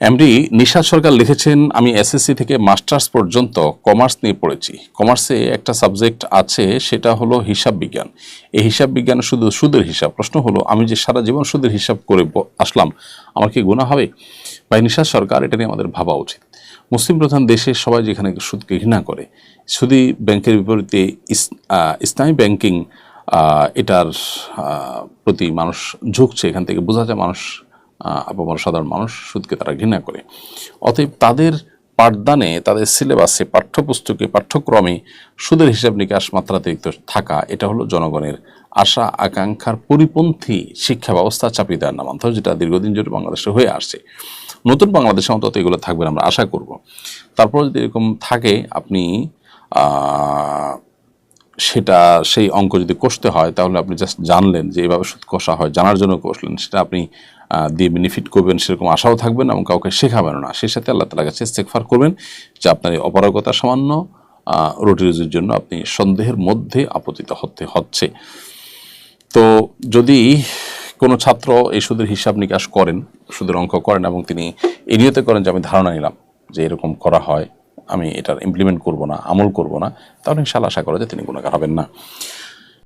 MD Nishad সরকার লিখেছেন, আমি SSC থেকে মাস্টার্স পর্যন্ত কমার্স নিয়ে পড়েছি। কমার্সে একটা সাবজেক্ট আছে, সেটা হলো হিসাব বিজ্ঞান। এই হিসাব বিজ্ঞান শুধু সুদের হিসাব। প্রশ্ন হলো, আমি যে সারা জীবন সুদের হিসাব করে আসলাম, আমার কি গুণা হবে? ভাই নিশাদ সরকার, এটা নিয়ে আমাদের ভাবা উচিত। মুসলিম প্রধান দেশে সবাই যেখানে সুদকে ঘৃণা করে, সুদী ব্যাংকের বিপরীতে ইস- ইসলামী ব্যাংকিং এটার প্রতি মানুষ ঝুঁকছে। এখান থেকে বোঝা যায় মানুষ আপামর সাধারণ মানুষ সুদকে তারা ঘৃণা করে। অতএব তাদের পাঠদানে, তাদের সিলেবাসে, পাঠ্যপুস্তকে, পাঠ্যক্রমে সুদের হিসাব নিকাশ মাত্রাতিরিক্ত থাকা, এটা হলো জনগণের আশা, আকাঙ্ক্ষার পরিপন্থী শিক্ষা ব্যবস্থা চাপিয়ে দেওয়ার নামান্তর, যেটা দীর্ঘদিন জুড়ে বাংলাদেশে হয়ে আসছে। নতুন বাংলাদেশে অন্তত এগুলো থাকবে আমরা আশা করব। তারপর যদি এরকম থাকে, আপনি সেটা সেই অঙ্ক যদি কষতে হয় তাহলে আপনি জাস্ট জানলেন যে এভাবে সুদ কষা হয় জানার জন্য কষলেন সেটা আপনি দিয়ে বেনিফিট করবেন সেরকম আশাও থাকবেন এবং কাউকে শেখাবেন না। সেই সাথে আল্লাহ তালার কাছে ইস্তেকফার করবেন যে আপনার এই অপারগতা সামান্য আহ, রুটি রুজির জন্য আপনি সন্দেহের মধ্যে আপতিত হতে হচ্ছে। তো যদি কোনো ছাত্র এই সুদের হিসাব নিকাশ করেন সুদের অঙ্ক করেন এবং তিনি নিয়তে করেন যে আমি ধারণা নিলাম যে এরকম করা হয় আমি এটার ইমপ্লিমেন্ট করব না, আমল করব না, তাহলে ইনশাল্লাহ আশা করা যে তিনি গুণাগার হবেন না।